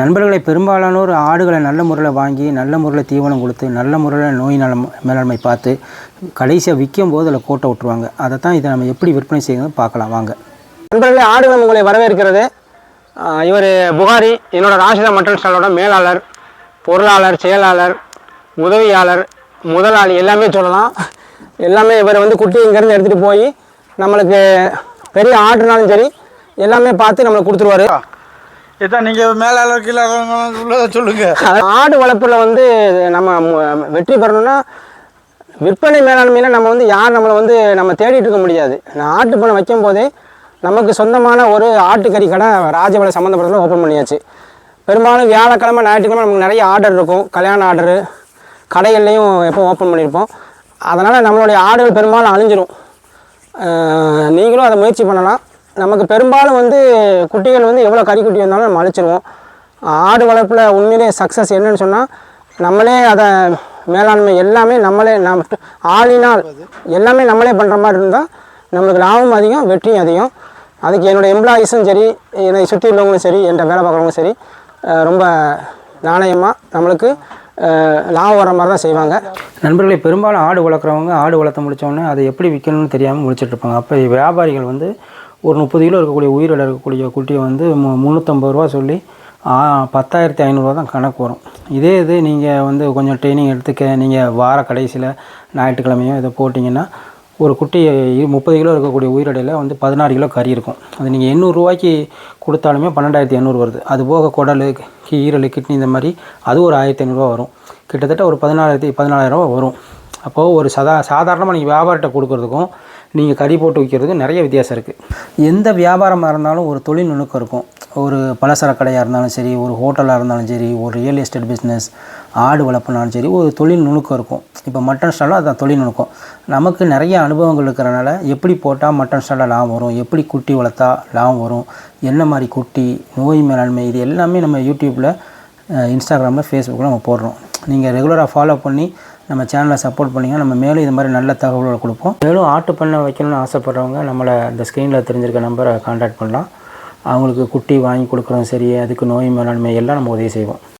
நண்பர்களை பெரும்பாலானோர் ஆடுகளை நல்ல முறையில் வாங்கி நல்ல முறையில் தீவனம் கொடுத்து நல்ல முறையில் நோய் நலம் மேலாண்மை பார்த்து கடைசியாக விற்கும் போது அதில் கோட்டை விட்டுருவாங்க. அதை தான் இதை நம்ம எப்படி விற்பனை செய்யணும் பார்க்கலாம். வாங்க. நண்பர்களே ஆடுகளம் உங்களை வரவேற்கிறது. இவர் புகாரி என்னோட ராசிதா மட்டன் ஸ்டாலோட மேலாளர் பொருளாளர் செயலாளர் உதவியாளர் முதலாளி எல்லாமே சொல்லலாம். எல்லாமே இவர் வந்து குட்டி இங்கேருந்து எடுத்துகிட்டு போய் நம்மளுக்கு பெரிய ஆடுனாலும் சரி எல்லாமே பார்த்து நம்மளுக்கு கொடுத்துருவாரு. இதான் நீங்கள் மேலாளர் கீழே உள்ளதை சொல்லுங்கள் ஆடு வளர்ப்பில் வந்து நம்ம வெற்றி பெறணும்னா விற்பனை மேலாண்மையில் நம்ம வந்து யார் நம்மளை வந்து நம்ம தேடிட்டு இருக்க முடியாது. நான் ஆட்டு பணம் வைக்கும் போதே நமக்கு சொந்தமான ஒரு ஆட்டுக்கறி கடை ராஜபலை சம்மந்தப்பட்டதில் ஓப்பன் பண்ணியாச்சு. பெரும்பாலும் வியாழக்கிழமை ஞாயிற்றுக்கிழமை நமக்கு நிறைய ஆர்டர் இருக்கும். கல்யாண ஆர்டரு கடைகள்லையும் எப்போ ஓப்பன் பண்ணியிருப்போம். அதனால் நம்மளுடைய ஆடுகள் பெரும்பாலும் அழிஞ்சிரும். நீங்களும் அதை முயற்சி பண்ணலாம். நமக்கு பெரும்பாலும் வந்து குட்டிகள் வந்து எவ்வளோ கறி குட்டி வந்தாலும் நம்ம அழிச்சிருவோம். ஆடு வளர்ப்பில் உண்மையிலே சக்ஸஸ் என்னன்னு சொன்னால் நம்மளே அதை மேலாண்மை எல்லாமே நம்மளே நம் ஆளினால் எல்லாமே நம்மளே பண்ணுற மாதிரி இருந்தால் நம்மளுக்கு லாபம் அதிகம் வெற்றியும் அதிகம். அதுக்கு என்னோடய எம்ப்ளாயீஸும் சரி என்னை சுற்றி உள்ளவங்களும் சரி என்கிட்ட வேலை பார்க்குறவங்களும் சரி ரொம்ப நாணயமாக நம்மளுக்கு லாபம் வர மாதிரி தான் செய்வாங்க. நண்பர்களை பெரும்பாலும் ஆடு வளர்க்குறவங்க ஆடு வளர்த்த முடித்தோடனே அதை எப்படி விற்கணும்னு தெரியாமல் முடிச்சிட்டு இருப்பாங்க. அப்போ வியாபாரிகள் வந்து ஒரு முப்பது கிலோ இருக்கக்கூடிய உயிரோட இருக்கக்கூடிய குட்டியை வந்து மு முந்நூற்றம்பது ரூபா சொல்லி பத்தாயிரத்தி ஐநூறுரூவா தான் கணக்கு வரும். இதே இது நீங்கள் வந்து கொஞ்சம் ட்ரைனிங் எடுத்துக்க நீங்கள் வார கடைசியில் ஞாயிற்றுக்கிழமையோ இதை போட்டிங்கன்னா ஒரு குட்டி முப்பது கிலோ இருக்கக்கூடிய உயிரடையில் வந்து பதினாறு கிலோ கறி இருக்கும். அது நீங்கள் எண்ணூறுரூவாய்க்கு கொடுத்தாலுமே பன்னெண்டாயிரத்தி எண்ணூறு வருது. அது போக குடல் ஈரல் கிட்னி இந்த மாதிரி அது ஒரு ஆயிரத்தி ஐநூறுரூவா வரும். கிட்டத்தட்ட ஒரு பதினாலாயிரத்தி பதினாலாயிரரூவா வரும். அப்போது ஒரு சதா சாதாரணமாக நீங்கள் வியாபாரிட்ட கொடுக்குறதுக்கும் நீங்கள் கறி போட்டு விற்கிறதுக்கும் நிறைய வித்தியாசம் இருக்குது எந்த வியாபாரமாக இருந்தாலும் ஒரு தொழில் நுணுக்கம் இருக்கும். ஒரு பலசர கடையாக இருந்தாலும் சரி ஒரு ஹோட்டலாக இருந்தாலும் சரி ஒரு ரியல் எஸ்டேட் பிஸ்னஸ் ஆடு வளர்ப்புனாலும் சரி ஒரு தொழில் நுணுக்கம் இருக்கும். இப்போ மட்டன் ஸ்டாலும் அதுதான் தொழில் நுணுக்கம் நமக்கு நிறைய அனுபவங்கள் இருக்கிறனால எப்படி போட்டால் மட்டன் ஸ்டாலில் லாபம் வரும்? எப்படி குட்டி வளர்த்தா லாபம் வரும்? என்ன மாதிரி குட்டி நோய் மேலாண்மை இது எல்லாமே நம்ம யூடியூப்பில் இன்ஸ்டாகிராமில் ஃபேஸ்புக்கில் நம்ம போடுறோம். நீங்கள் ரெகுலராக ஃபாலோ பண்ணி நம்ம சேனலை சப்போர்ட் பண்ணிங்கன்னா நம்ம மேலும் இது மாதிரி நல்ல தகவல்களை கொடுப்போம். மேலும் ஆட்டு பண்ணை வைக்கணும்னு ஆசைப்பட்றவங்க நம்மளை இந்த ஸ்க்ரீனில் தெரிஞ்சிருக்க நம்பரை காண்டாக்ட் பண்ணலாம். அவங்களுக்கு குட்டி வாங்கி கொடுக்குறோம் சரி அதுக்கு நோய் மேலாண்மை எல்லாம் நம்ம உதவி செய்வோம்.